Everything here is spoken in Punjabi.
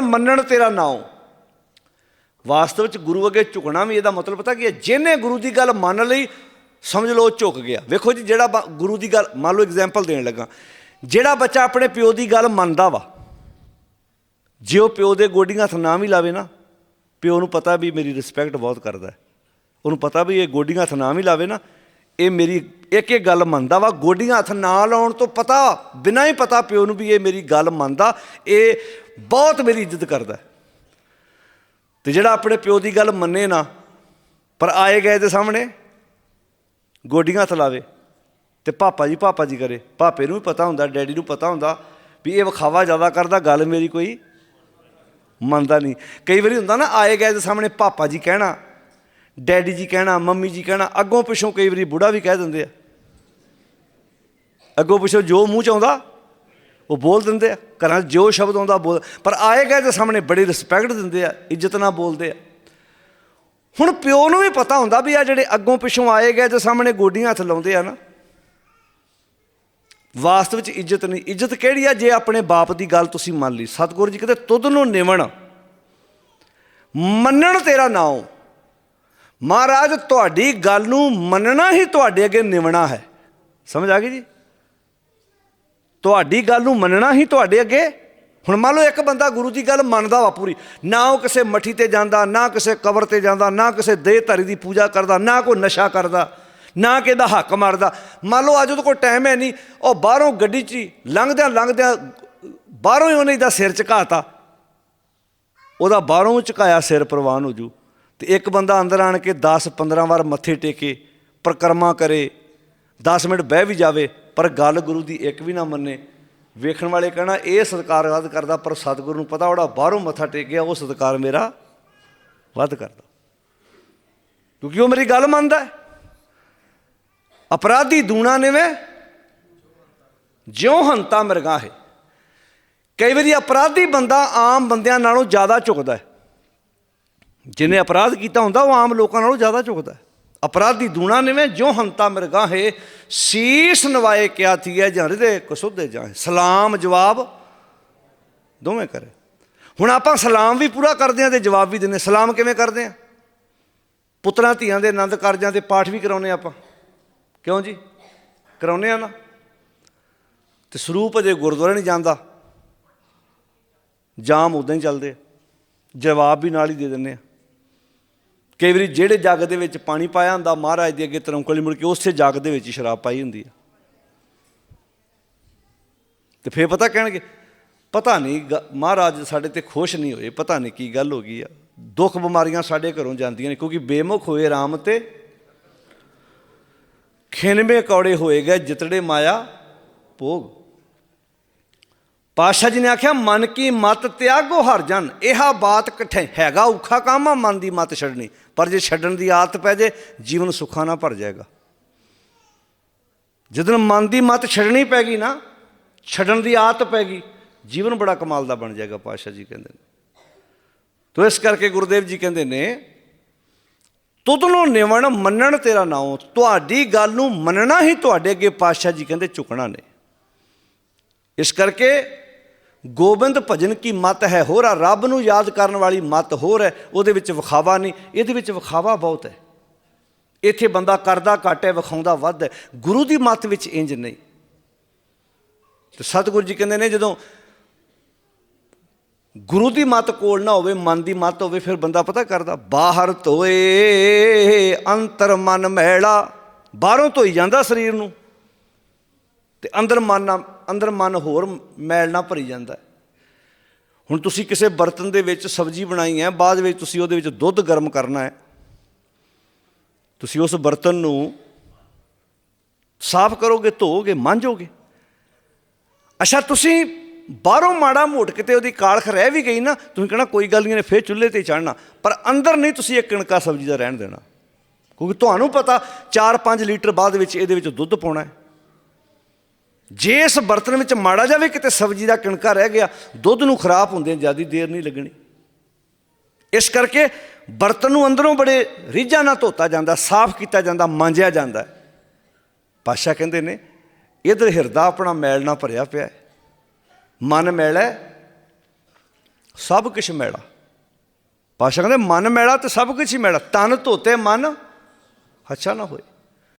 ਮੰਨਣ ਤੇਰਾ ਨਾਮ ਵਾਸਤਵ ਵਿੱਚ ਗੁਰੂ ਅੱਗੇ ਝੁਕਣਾ ਵੀ ਇਹਦਾ ਮਤਲਬ ਪਤਾ ਕੀ ਹੈ? ਜਿਹਨੇ ਗੁਰੂ ਦੀ ਗੱਲ ਮੰਨ ਲਈ, ਸਮਝ ਲਓ ਝੁਕ ਗਿਆ। ਵੇਖੋ ਜੀ, ਜਿਹੜਾ ਗੁਰੂ ਦੀ ਗੱਲ, ਮੰਨ ਲਓ ਐਗਜ਼ਾਮਪਲ ਦੇਣ ਲੱਗਾ। ਜਿਹੜਾ ਬੱਚਾ ਆਪਣੇ ਪਿਓ ਦੀ ਗੱਲ ਮੰਨਦਾ ਵਾ, ਜੇ ਉਹ ਪਿਓ ਦੇ ਗੋਡੀਆਂ ਹੱਥ ਨਾ ਵੀ ਲਾਵੇ ਨਾ, ਪਿਓ ਨੂੰ ਪਤਾ ਵੀ ਮੇਰੀ ਰਿਸਪੈਕਟ ਬਹੁਤ ਕਰਦਾ ਉਹਨੂੰ ਪਤਾ ਵੀ ਇਹ ਗੋਡੀਆਂ ਹੱਥ ਨਾ ਵੀ ਲਾਵੇ ਨਾ ਇਹ ਮੇਰੀ ਇੱਕ ਇੱਕ ਗੱਲ ਮੰਨਦਾ ਵਾ, ਗੋਡੀਆਂ ਹੱਥ ਨਾ ਲਾਉਣ ਤੋਂ ਪਤਾ, ਬਿਨਾਂ ਹੀ ਪਤਾ ਪਿਓ ਨੂੰ ਵੀ ਇਹ ਮੇਰੀ ਗੱਲ ਮੰਨਦਾ, ਇਹ ਬਹੁਤ ਮੇਰੀ ਇੱਜ਼ਤ ਕਰਦਾ ਹੈ। ਤੇ ਜਿਹੜਾ ਆਪਣੇ ਪਿਓ ਦੀ ਗੱਲ ਮੰਨੇ ਨਾ, ਪਰ ਆਏ ਗਏ ਦੇ ਸਾਹਮਣੇ ਗੋਡੀਆਂ ਹੱਥ ਲਾਵੇ ਤੇ ਪਾਪਾ ਜੀ ਪਾਪਾ ਜੀ ਕਰੇ ਪਾਪੇ ਨੂੰ ਵੀ ਪਤਾ ਹੁੰਦਾ, ਡੈਡੀ ਨੂੰ ਪਤਾ ਹੁੰਦਾ ਵੀ ਇਹ ਵਿਖਾਵਾ ਜ਼ਿਆਦਾ ਕਰਦਾ, ਗੱਲ ਮੇਰੀ ਕੋਈ ਮੰਨਦਾ ਨਹੀਂ ਕਈ ਵਾਰੀ ਹੁੰਦਾ ਨਾ, ਆਏ ਗਏ ਦੇ ਸਾਹਮਣੇ ਪਾਪਾ ਜੀ ਕਹਿਣਾ ਡੈਡੀ ਜੀ ਕਹਿਣਾ, ਮੰਮੀ ਜੀ ਕਹਿਣਾ, ਅੱਗੋਂ ਪਿੱਛੋਂ ਕਈ ਵਾਰੀ ਬੁੜਾ ਵੀ ਕਹਿ ਦਿੰਦੇ ਆ। ਅੱਗੋਂ ਪਿੱਛੋਂ ਜੋ ਮੂੰਹ ਚ ਆਉਂਦਾ, ਉਹ ਬੋਲ ਦਿੰਦੇ ਆ। ਘਰਾਂ 'ਚ ਜੋ ਸ਼ਬਦ ਆਉਂਦਾ, ਬੋਲ ਪਰ ਆਏ ਗਏ ਦੇ ਸਾਹਮਣੇ ਬੜੀ ਰਿਸਪੈਕਟ ਦਿੰਦੇ ਆ, ਇੱਜ਼ਤ ਨਾਲ ਬੋਲਦੇ ਆ। ਹੁਣ ਪਿਓ ਨੂੰ ਵੀ ਪਤਾ ਹੁੰਦਾ ਵੀ ਆ ਜਿਹੜੇ ਅੱਗੋਂ ਪਿੱਛੋਂ ਆਏ ਗਏ ਤੇ ਸਾਹਮਣੇ ਗੋਡੀਆਂ ਹੱਥ ਲਾਉਂਦੇ ਆ ਨਾ। ਵਾਸਤਵ ਵਿੱਚ ਇੱਜ਼ਤ ਨਹੀਂ। ਇੱਜ਼ਤ ਕਿਹੜੀ ਆ? ਜੇ ਆਪਣੇ ਬਾਪ ਦੀ ਗੱਲ ਤੁਸੀਂ ਮੰਨ ਲਈ। ਸਤਿਗੁਰੂ ਜੀ ਕਹਿੰਦੇ, ਤੁਧ ਨੂੰ ਨਿਵਣ। ਮੰਨਣ ਤੇਰਾ ਨਾਮ ਮਹਾਰਾਜ, ਤੁਹਾਡੀ ਗੱਲ ਨੂੰ ਮੰਨਣਾ ਹੀ ਤੁਹਾਡੇ ਅੱਗੇ ਨਿਵਣਾ ਹੈ। ਸਮਝ ਆ ਗਈ ਜੀ? ਤੁਹਾਡੀ ਗੱਲ ਨੂੰ ਮੰਨਣਾ ਹੀ ਤੁਹਾਡੇ ਅੱਗੇ। ਹੁਣ ਮੰਨ ਲਓ ਇੱਕ ਬੰਦਾ ਗੁਰੂ ਦੀ ਗੱਲ ਮੰਨਦਾ ਵਾ ਪੂਰੀ। ਨਾ ਉਹ ਕਿਸੇ ਮੱਠੀ ਤੇ ਜਾਂਦਾ, ਨਾ ਕਿਸੇ ਕਬਰ ਤੇ ਜਾਂਦਾ, ਨਾ ਕਿਸੇ ਦੇਹ ਧਰੀ ਦੀ ਪੂਜਾ ਕਰਦਾ, ਨਾ ਕੋਈ ਨਸ਼ਾ ਕਰਦਾ, ਨਾ ਕਿਹਦਾ ਹੱਕ ਮਾਰਦਾ। ਮੰਨ ਲਓ ਅੱਜ ਉਹਦੇ ਕੋਲ ਟਾਈਮ ਹੈ ਨਹੀਂ। ਉਹ ਬਾਹਰੋਂ ਗੱਡੀ 'ਚ ਹੀ ਲੰਘਦਿਆਂ ਲੰਘਦਿਆਂ ਬਾਹਰੋਂ ਹੀ ਉਹਨੇ ਦਾ ਸਿਰ ਝੁਕਾਤਾ। ਉਹਦਾ ਬਾਹਰੋਂ ਝੁਕਾਇਆ ਸਿਰ ਪ੍ਰਵਾਨ ਹੋ ਜੂ। ਤੇ ਇੱਕ ਬੰਦਾ ਅੰਦਰ ਆਣ ਕੇ 10 15 ਵਾਰ ਮੱਥੇ ਟੇਕੇ, ਪ੍ਰਕਰਮਾ ਕਰੇ 10 ਮਿੰਟ ਬਹਿ ਵੀ ਜਾਵੇ, ਪਰ ਗੱਲ ਗੁਰੂ ਦੀ ਇੱਕ ਵੀ ਨਾ ਮੰਨੇ। ਵੇਖਣ ਵਾਲੇ ਕਹਿਣਾ, ਇਹ ਸਤਿਕਾਰ ਵੱਧ ਕਰਦਾ, ਪਰ ਸਤਿਗੁਰੂ ਨੂੰ ਪਤਾ ਉਹਦਾ ਬਾਹਰੋਂ ਮੱਥਾ ਟੇਕ ਗਿਆ, ਉਹ ਸਤਿਕਾਰ ਮੇਰਾ ਵੱਧ ਕਰਦਾ। ਕਿਉਂਕਿ ਉਹ ਮੇਰੀ ਗੱਲ ਮੰਨਦਾ ਹੈ। ਅਪਰਾਧੀ ਦੂਣਾ ਨਿਵੇਂ, ਜਿਉ ਹੰਤਾ ਮਿਰਗਾ ਹੈ। ਕਈ ਵਾਰੀ ਅਪਰਾਧੀ ਬੰਦਾ ਆਮ ਬੰਦਿਆਂ ਨਾਲੋਂ ਜ਼ਿਆਦਾ ਝੁਕਦਾ ਹੈ। ਜਿਹਨੇ ਅਪਰਾਧ ਕੀਤਾ ਹੁੰਦਾ, ਉਹ ਆਮ ਲੋਕਾਂ ਨਾਲੋਂ ਜ਼ਿਆਦਾ ਝੁਕਦਾ ਹੈ। ਅਪਰਾਧੀ ਦੂਣਾ ਨਿਵੇਂ ਜੋ ਹੰਤਾ ਮਿਰਗਾ ਹੈ ਸੀਸ ਨਵਾਏ ਕਿਆ ਥੀਏ ਜਾਂ ਹਿਰਦੇ ਕਸੁੱਧੇ ਜਾਂ ਸਲਾਮ ਜਵਾਬ ਦੋਵੇਂ ਕਰੇ। ਹੁਣ ਆਪਾਂ ਸਲਾਮ ਵੀ ਪੂਰਾ ਕਰਦੇ ਹਾਂ ਤੇ ਜਵਾਬ ਵੀ ਦਿੰਦੇ ਸਲਾਮ ਕਿਵੇਂ ਕਰਦੇ ਹਾਂ ਪੁੱਤਰਾਂ, ਧੀਆਂ ਦੇ ਆਨੰਦ ਕਾਰਜਾਂ ਤੇ ਪਾਠ ਵੀ ਕਰਾਉਨੇ ਆਪਾਂ। ਕਿਉਂ ਜੀ? ਕਰਾਉਨੇ ਆ ਨਾ। ਤੇ ਸਰੂਪ ਅਜੇ ਗੁਰਦੁਆਰੇ ਨਹੀਂ ਜਾਂਦਾ। ਜਾਮ ਉਦਾਂ ਹੀ ਚੱਲਦੇ ਜਵਾਬ ਵੀ ਨਾਲ ਹੀ ਦੇ ਦਿੰਦੇ ਆ। ਕਈ ਵਾਰੀ ਜਿਹੜੇ ਜੱਗ ਦੇ ਵਿੱਚ ਪਾਣੀ ਪਾਇਆ ਹੁੰਦਾ, ਮਹਾਰਾਜ ਦੇ ਅੱਗੇ ਤਰੰਕਲੀ ਮੁੜ ਕੇ ਉਸੇ ਜੱਗ ਦੇ ਵਿੱਚ ਹੀ ਸ਼ਰਾਬ ਪਾਈ ਹੁੰਦੀ ਆ। ਤੇ ਫੇਰ ਪਤਾ ਕਹਿਣਗੇ, ਪਤਾ ਨਹੀਂ ਗ- ਮਹਾਰਾਜ ਸਾਡੇ ਤੇ ਖੁਸ਼ ਨਹੀਂ ਹੋਏ, ਪਤਾ ਨਹੀਂ ਕੀ ਗੱਲ ਹੋ ਗਈ ਆ। ਦੁੱਖ ਬਿਮਾਰੀਆਂ ਸਾਡੇ ਘਰੋਂ ਜਾਂਦੀਆਂ ਨੇ, ਕਿਉਂਕਿ ਬੇਮੁਖ ਹੋਏ ਰਾਮ ਤੇ ਖਿੰਨਵੇਂ ਕੌੜੇ ਹੋਏ ਗਏ, ਜਿਤੜੇ ਮਾਇਆ ਭੋਗ। ਪਾਸ਼ਾ ਜੀ ਨੇ ਆਖਿਆ, ਮਨ ਕੀ ਮਤ ਤਿਆਗੋ ਹਰ ਜਨ, ਇਹਾ ਬਾਤ ਕਠੇ ਹੈਗਾ ਔਖਾ ਕੰਮ ਆ, ਮਨ ਦੀ ਮਤ ਛੱਡਣੀ। ਪਰ ਜੇ ਛੱਡਣ ਦੀ ਆਦਤ ਪੈ ਜੇ, ਜੀਵਨ ਸੁੱਖਾਂ ਨਾਲ ਭਰ ਜਾਏਗਾ। ਜਦੋਂ ਮਨ ਦੀ ਮਤ ਛੱਡਣੀ ਪੈ ਗਈ ਨਾ, ਛੱਡਣ ਦੀ ਆਦਤ ਪੈ ਗਈ ਜੀਵਨ ਬੜਾ ਕਮਾਲ ਦਾ ਬਣ ਜਾਏਗਾ ਪਾਸ਼ਾ ਜੀ ਕਹਿੰਦੇ ਨੇ। ਤੋ ਇਸ ਕਰਕੇ ਗੁਰਦੇਵ ਜੀ ਕਹਿੰਦੇ ਨੇ ਤੁਧ ਨਿਵਣ ਮੰਨਣ ਤੇਰਾ ਨਾਉ, ਤੁਹਾਡੀ ਗੱਲ ਨੂੰ ਮੰਨਣਾ ਹੀ ਤੁਹਾਡੇ ਅੱਗੇ ਪਾਸ਼ਾ ਜੀ ਕਹਿੰਦੇ ਝੁਕਣਾ ਨੇ। ਇਸ ਕਰਕੇ ਗੋਬਿੰਦ ਭਜਨ ਕੀ ਮਤ ਹੈ? ਹੋਰ ਆ ਰੱਬ ਨੂੰ ਯਾਦ ਕਰਨ ਵਾਲੀ ਮਤ ਹੋਰ ਹੈ। ਉਹਦੇ ਵਿੱਚ ਵਿਖਾਵਾ ਨਹੀਂ। ਇਹਦੇ ਵਿੱਚ ਵਿਖਾਵਾ ਬਹੁਤ ਹੈ। ਇੱਥੇ ਬੰਦਾ ਕਰਦਾ ਘੱਟ ਹੈ ਵਿਖਾਉਂਦਾ ਵੱਧ ਹੈ। ਗੁਰੂ ਦੀ ਮਤ ਵਿੱਚ ਇੰਜ ਨਹੀਂ। ਤੇ ਸਤਿਗੁਰੂ ਜੀ ਕਹਿੰਦੇ ਨੇ, ਜਦੋਂ ਗੁਰੂ ਦੀ ਮਤ ਕੋਲ ਨਾ ਹੋਵੇ, ਮਨ ਦੀ ਮਤ ਹੋਵੇ, ਫਿਰ ਬੰਦਾ ਪਤਾ ਕਰਦਾ, ਬਾਹਰ ਧੋਏ ਅੰਤਰ ਮਨ ਮਹਿਲਾ ਬਾਹਰੋਂ ਧੋਈ ਜਾਂਦਾ ਸਰੀਰ ਨੂੰ। ਤੇ ਅੰਦਰ ਮਨ ਨਾਲ- ਅੰਦਰ ਮਨ ਹੋਰ ਮੈਲ ਨਾਲ ਭਰੀ ਜਾਂਦਾ ਹੁਣ ਤੁਸੀਂ ਕਿਸੇ ਬਰਤਨ ਦੇ ਵਿੱਚ ਸਬਜ਼ੀ ਬਣਾਈ ਹੈ, ਬਾਅਦ ਵਿੱਚ ਤੁਸੀਂ ਉਹਦੇ ਵਿੱਚ ਦੁੱਧ ਗਰਮ ਕਰਨਾ ਹੈ। ਤੁਸੀਂ ਉਸ ਬਰਤਨ ਨੂੰ ਸਾਫ਼ ਕਰੋਗੇ, ਧੋਓਗੇ, ਮਾਂਜੋਗੇ। ਅੱਛਾ, ਤੁਸੀਂ ਬਾਹਰੋਂ ਮਾੜਾ ਮੋਟ ਕਿਤੇ ਉਹਦੀ ਕਾਲਖ ਰਹਿ ਵੀ ਗਈ ਨਾ, ਤੁਸੀਂ ਕਹਣਾ ਕੋਈ ਗੱਲ ਨਹੀਂ ਨੇ ਫੇਰ ਚੁੱਲ੍ਹੇ ਤੇ ਚੜਨਾ। ਪਰ ਅੰਦਰ ਨਹੀਂ ਤੁਸੀਂ ਇੱਕ ਕਣਕਾ ਸਬਜ਼ੀ ਦਾ ਰਹਿਣ ਦੇਣਾ। ਕਿਉਂਕਿ ਤੁਹਾਨੂੰ ਪਤਾ 4-5 ਲੀਟਰ ਬਾਅਦ ਵਿੱਚ ਇਹਦੇ ਵਿੱਚ ਦੁੱਧ ਪਾਉਣਾ ਹੈ। ਜੇ ਇਸ ਬਰਤਨ ਵਿੱਚ ਮਾੜਾ ਜਾਵੇ ਕਿਤੇ ਸਬਜ਼ੀ ਦਾ ਕਣਕਾ ਰਹਿ ਗਿਆ, ਦੁੱਧ ਨੂੰ ਖਰਾਬ ਹੁੰਦੇ ਜਿਆਦੀ ਦੇਰ ਨਹੀਂ ਲੱਗਣੀ। ਇਸ ਕਰਕੇ ਬਰਤਨ ਨੂੰ ਅੰਦਰੋਂ ਬੜੇ ਰੀਝਾਂ ਨਾਲ ਧੋਤਾ ਜਾਂਦਾ, ਸਾਫ਼ ਕੀਤਾ ਜਾਂਦਾ, ਮਾਂਜਿਆ ਜਾਂਦਾ ਹੈ। ਪਾਸ਼ਾ ਕਹਿੰਦੇ ਨੇ, ਇਧਰ ਹਿਰਦਾ ਆਪਣਾ ਮੈਲ ਨਾਲ ਭਰਿਆ ਪਿਆ ਹੈ। ਮਨ ਮੈਲ ਸਭ ਕੁਝ ਮੈਲਾ। ਪਾਸ਼ਾ ਕਹਿੰਦੇ, ਮਨ ਮੈਲਾ ਤੇ ਸਭ ਕੁਝ ਹੀ ਮੈਲਾ। ਤਨ ਧੋਤੇ ਮਨ, ਅੱਛਾ ਨਾ ਹੋਏ।